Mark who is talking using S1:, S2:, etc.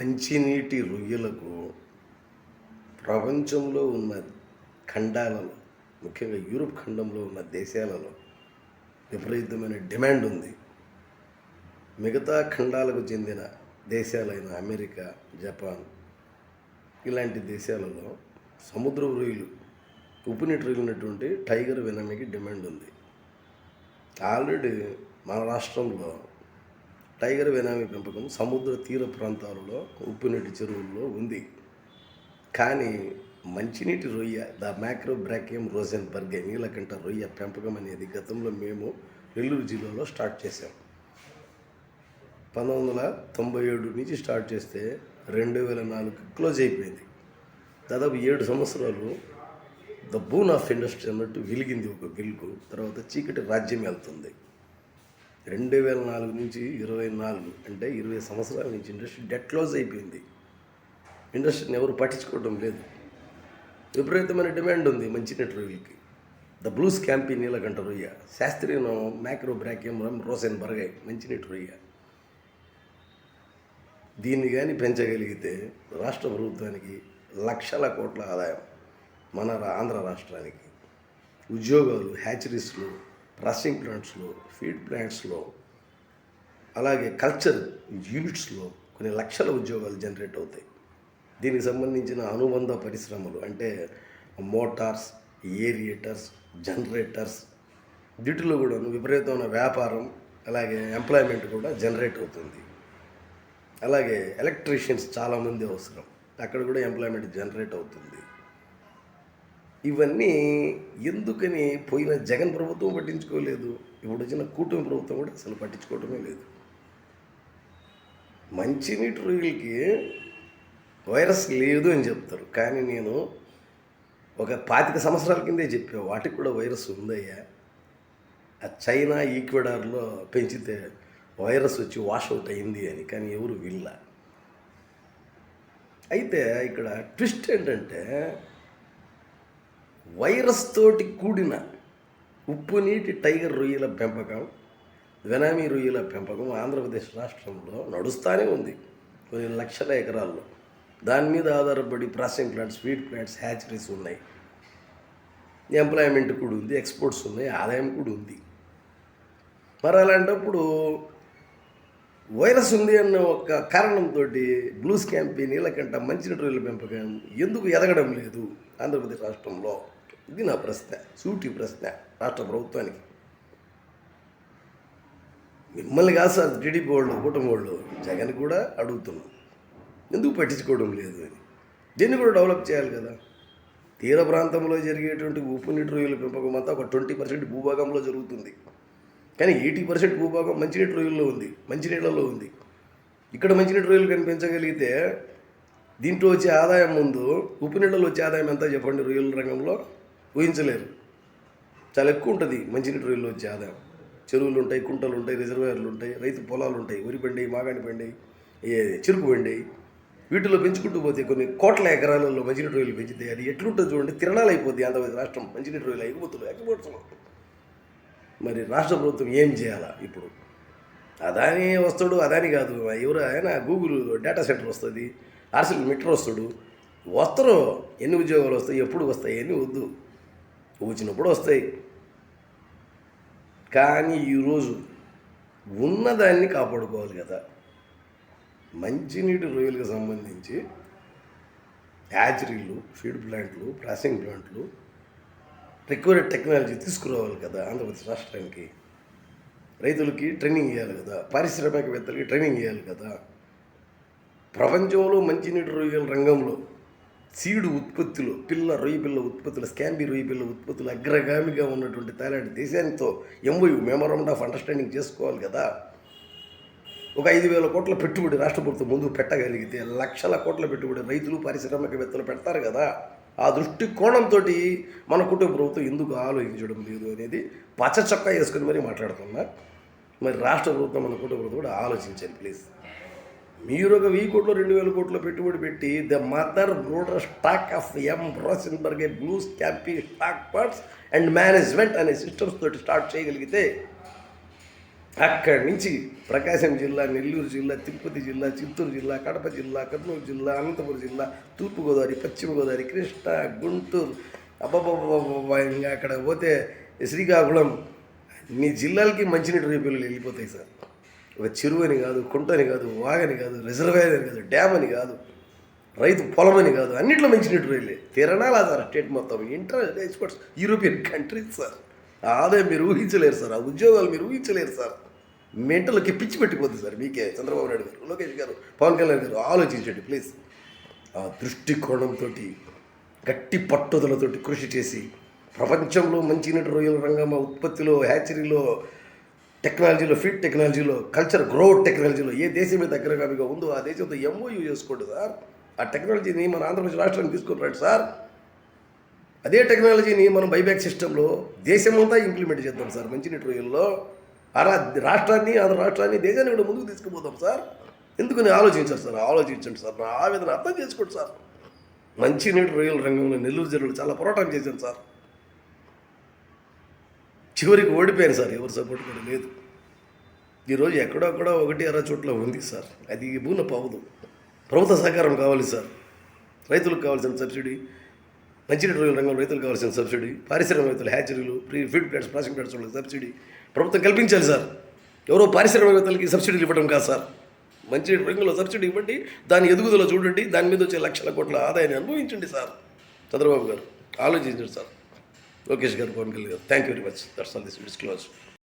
S1: మంచినీటి రొయ్యలకు ప్రపంచంలో ఉన్న ఖండాలలో ముఖ్యంగా యూరోప్ ఖండంలో ఉన్న దేశాలలో విపరీతమైన డిమాండ్ ఉంది. మిగతా ఖండాలకు చెందిన దేశాలైన అమెరికా జపాన్ ఇలాంటి దేశాలలో సముద్ర రొయ్యలు ఉప్పునీటి రొయ్యలు ఉన్నటువంటి టైగర్ వెనమికి డిమాండ్ ఉంది. ఆల్రెడీ మన రాష్ట్రంలో టైగర్ వెనామి పెంపకం సముద్ర తీర ప్రాంతాలలో ఉప్పునీటి చెరువుల్లో ఉంది. కానీ మంచినీటి రొయ్య the macrobrachium rosenbergii నీలకంఠ రొయ్య పెంపకం అనేది గతంలో మేము నెల్లూరు జిల్లాలో స్టార్ట్ చేసాం పంతొమ్మిది వందల తొంభై ఏడు నుంచి స్టార్ట్ చేస్తే రెండు వేల నాలుగు క్లోజ్ అయిపోయింది. దాదాపు ఏడు సంవత్సరాలు ద బూన్ ఆఫ్ ఇండస్ట్రీ అన్నట్టు వెలిగింది ఒక వెలుగు తర్వాత చీకటి రాజ్యం వెళ్తుంది. రెండు వేల నాలుగు నుంచి ఇరవై నాలుగు అంటే ఇరవై సంవత్సరాల నుంచి ఇండస్ట్రీ డెట్ క్లోజ్ అయిపోయింది. ఇండస్ట్రీని ఎవరు పట్టించుకోవడం లేదు. విపరీతమైన డిమాండ్ ఉంది మంచినీటి రొయ్యలకి ద బ్లూస్ క్యాంపీ నీలకంఠ రొయ్య శాస్త్రీయ మ్యాక్రో బ్రాకియం రోసెన్ బరగాయ్ మంచినీటి రొయ్య. దీన్ని కానీ పెంచగలిగితే రాష్ట్ర ప్రభుత్వానికి లక్షల కోట్ల ఆదాయం మన రా- ఆంధ్ర రాష్ట్రానికి. ఉద్యోగాలు హ్యాచరీస్లు ప్రాసెసింగ్ ప్లాంట్స్లో ఫీడ్ ప్లాంట్స్లో అలాగే కల్చర్ యూనిట్స్లో కొన్ని లక్షల ఉద్యోగాలు జనరేట్ అవుతాయి. దీనికి సంబంధించిన అనుబంధ పరిశ్రమలు అంటే మోటార్స్ ఏరియేటర్స్ జనరేటర్స్ వీటిలో కూడా విపరీతమైన వ్యాపారం అలాగే ఎంప్లాయ్మెంట్ కూడా జనరేట్ అవుతుంది. అలాగే ఎలక్ట్రీషియన్స్ చాలామంది అవసరం. అక్కడ కూడా ఎంప్లాయ్మెంట్ జనరేట్ అవుతుంది. ఇవన్నీ ఎందుకని పోయిన జగన్ ప్రభుత్వం పట్టించుకోలేదు? ఇప్పుడు వచ్చిన కూటమి ప్రభుత్వం కూడా అసలు పట్టించుకోవటమే లేదు. మంచినీటి రోగులకి వైరస్ లేదు అని చెప్తారు. కానీ నేను ఒక పాతిక సంవత్సరాల కిందే చెప్పా వాటికి కూడా వైరస్ ఉందయ్యా. ఆ చైనా ఈక్వెడార్లో పెంచితే వైరస్ వచ్చి వాషౌట్ అయింది అని కానీ ఎవరు విల్ల అయితే ఇక్కడ ట్విస్ట్ ఏంటంటే వైరస్ తోటి కూడిన ఉప్పు నీటి టైగర్ రొయ్యల పెంపకం వెనామీ రొయ్యల పెంపకం ఆంధ్రప్రదేశ్ రాష్ట్రంలో నడుస్తూనే ఉంది కొన్ని లక్షల ఎకరాల్లో. దాని మీద ఆధారపడి processing plants feed plants hatcheries ఉన్నాయి. ఎంప్లాయ్మెంట్ కూడా ఉంది ఎక్స్పోర్ట్స్ ఉన్నాయి ఆదాయం కూడా ఉంది. మరి అలాంటప్పుడు వైరస్ ఉంది అన్న ఒక కారణంతో బ్లూస్ క్యాంపీ నీళ్ళకంట మంచినీటి రొయ్యల పెంపకం ఎందుకు ఎదగడం లేదు ఆంధ్రప్రదేశ్ రాష్ట్రంలో? ఇది నా ప్రశ్న సూటి ప్రశ్న రాష్ట్ర ప్రభుత్వానికి. మిమ్మల్ని కాదు సార్ టీడీపీ వాళ్ళు కూటమి వాళ్ళు జగన్ కూడా అడుగుతున్నాం. ఎందుకు పట్టించుకోవడం లేదు అని. దీన్ని కూడా డెవలప్ చేయాలి కదా. తీర ప్రాంతంలో జరిగేటువంటి ఉప్పు నీటి రొయ్యల పెంపకం అంతా ఒక ట్వంటీ పర్సెంట్ భూభాగంలో జరుగుతుంది. కానీ ఎయిటీ పర్సెంట్ భూభాగం మంచినీటి రొయ్యల్లో ఉంది మంచినీళ్ళలో ఉంది. ఇక్కడ మంచినీటి రొయ్యలు కనిపించగలిగితే దీంట్లో వచ్చే ఆదాయం ముందు ఉప్పు నీళ్ళలో వచ్చే ఆదాయం ఎంత చెప్పండి రొయ్యల రంగంలో? ఊహించలేరు. చాలా ఎక్కువ ఉంటుంది మంచినీటి రొయ్యల్లో వచ్చే ఆదాయం చెరువులు ఉంటాయి కుంటలు ఉంటాయి రిజర్వాయర్లు ఉంటాయి రైతు పొలాలు ఉంటాయి వరి పండి మాగాణి పండి చెరుకు పండి. వీటిలో పెంచుకుంటూ పోతే కొన్ని కోట్ల ఎకరాలలో మంచినీటి రొయ్యలు పెంచితే అది ఎట్లుంటుంది చూడండి తిరణాలు అయిపోతుంది ఆంధ్రప్రదేశ్ రాష్ట్రం. మంచినీటి రొయ్యలు అయిపోతుంది ఎక్స్పోర్ట్స్లో మరి రాష్ట్ర ప్రభుత్వం ఏం చేయాలా ఇప్పుడు? అదాని వస్తాడు అదాని కాదు. ఎవరు ఆయన? గూగుల్ డేటా సెంటర్ వస్తుంది ఆర్సిల్ మెట్రో వస్తాడు. వస్తారు ఎన్ని ఉద్యోగాలు వస్తాయి ఎప్పుడు వస్తాయి ఎన్ని వద్దు. వచ్చినప్పుడు వస్తాయి. కానీ ఈరోజు ఉన్నదాన్ని కాపాడుకోవాలి కదా. మంచినీటి రొయ్యలకు సంబంధించి హ్యాచరీలు ఫీడ్ ప్లాంట్లు ప్రాసెసింగ్ ప్లాంట్లు రిక్వైర్డ్ టెక్నాలజీ తీసుకురావాలి కదా ఆంధ్రప్రదేశ్ రాష్ట్రానికి. రైతులకి ట్రైనింగ్ ఇవ్వాలి కదా. పారిశ్రామికవేత్తలకి ట్రైనింగ్ ఇవ్వాలి కదా. ప్రపంచంలో మంచినీటి రొయ్యల రంగంలో సీడు ఉత్పత్తులు పిల్ల రొయ్య పిల్ల ఉత్పత్తులు స్కాంబీ రొయ్య పిల్ల ఉత్పత్తులు అగ్రగామిగా ఉన్నటువంటి Thailand దేశానితో M O U memorandum of understanding చేసుకోవాలి కదా. ఒక ఐదు వేల కోట్ల పెట్టుబడి రాష్ట్ర ప్రభుత్వం ముందు పెట్టగలిగితే లక్షల కోట్ల పెట్టుబడి రైతులు పారిశ్రామికవేత్తలు పెడతారు కదా. ఆ దృష్టి కోణంతో మన కుటుంబ ప్రభుత్వం ఎందుకు ఆలోచించడం లేదు అనేది పచ్చ చొక్కా వేసుకుని మరీ మాట్లాడుతున్నా. మరి రాష్ట్ర ప్రభుత్వం మన కుటుంబ ప్రభుత్వం కూడా ఆలోచించండి ప్లీజ్. మీరు ఒక వెయ్యి కోట్లు రెండు వేల కోట్ల పెట్టుబడి పెట్టి the mother brooder stock of M rosenberg blues క్యాంపీ స్టాక్ పార్ట్స్ అండ్ మేనేజ్మెంట్ అనే సిస్టమ్స్ తోటి స్టార్ట్ చేయగలిగితే అక్కడి నుంచి ప్రకాశం జిల్లా నెల్లూరు జిల్లా తిరుపతి జిల్లా చిత్తూరు జిల్లా కడప జిల్లా కర్నూలు జిల్లా అనంతపురం జిల్లా తూర్పుగోదావరి పశ్చిమ గోదావరి కృష్ణా గుంటూరు అబ్బబ్బబ్బబ్బబ్బా ఇంకా అక్కడ పోతే శ్రీకాకుళం మీ జిల్లాలకి మంచినీటి రేపులు వెళ్ళిపోతాయి సార్. ఒక చెరువు అని కాదు కుంటని కాదు వాగని కాదు రిజర్వేర్ అని కాదు డ్యామ్ అని కాదు రైతు పొలం అని కాదు అన్నింటిలో మంచినీటి రైలే తిరణాలా సార్ స్టేట్ మొత్తం inter experts European countries sir. ఆదాయం మీరు ఊహించలేరు సార్ ఆ ఉద్యోగాలు మీరు ఊహించలేరు సార్. మెంటల్కి పిచ్చి పెట్టిపోద్ది సార్ మీకే చంద్రబాబు నాయుడు గారు లోకేష్ గారు పవన్ కళ్యాణ్ గారు ఆలోచించండి ప్లీజ్. ఆ దృష్టికోణంతో గట్టి పట్టుదలతోటి కృషి చేసి ప్రపంచంలో మంచినీటి రొయ్యల రంగం ఉత్పత్తిలో హ్యాచరీలో టెక్నాలజీలో ఫీడ్ టెక్నాలజీలో కల్చర్ గ్రోత్ టెక్నాలజీలో ఏ దేశం మీద దగ్గరగా ఉందో ఆ దేశంతో ఎంఓయూ చేసుకోండి సార్. ఆ టెక్నాలజీని మన ఆంధ్రప్రదేశ్ రాష్ట్రానికి తీసుకొని రండి సార్. అదే టెక్నాలజీని మనం బైబ్యాక్ సిస్టంలో దేశమంతా ఇంప్లిమెంట్ చేద్దాం సార్ మంచినీటి రొయ్యల్లో అలా రాష్ట్రాన్ని ఆంధ్ర రాష్ట్రాన్ని దేశాన్ని కూడా ముందుకు తీసుకుపోదాం సార్. ఎందుకని ఆలోచించారు సార్ ఆలోచించండి సార్ నా ఆవేదన అర్థం చేసుకోండి సార్. మంచినీటి రొయ్యల రంగంలో నెల్లూరు జిల్లాలో చాలా పోరాటం చేశాను సార్. చివరికి ఓడిపోయాను సార్ ఎవరు సపోర్ట్ కూడా లేదు. ఈరోజు ఎక్కడోక్కడో ఒకటి అర చోట్ల ఉంది సార్. అది భూన పోవదు. ప్రభుత్వ సహకారం కావాలి సార్. రైతులకు కావాల్సిన సబ్సిడీ మంచినీటి రొయ్యల రంగంలో రైతులకు కావాల్సిన సబ్సిడీ పారిశ్రామికవేత్తలు హ్యాచరీలు pre feed plants processing plants వాళ్ళకి సబ్సిడీ ప్రభుత్వం కల్పించాలి సార్. ఎవరో పారిశ్రామికవేత్తలకి సబ్సిడీలు ఇవ్వడం కాదు సార్. మంచి రంగంలో సబ్సిడీ ఇవ్వండి దాని ఎదుగుదల చూడండి దాని మీద వచ్చే లక్షల కోట్ల ఆదాయాన్ని అనుభవించండి సార్. చంద్రబాబు గారు ఆలోచించండి sir. Lokesh garu Pawan Kalyan garu thank you very much that's all this disclose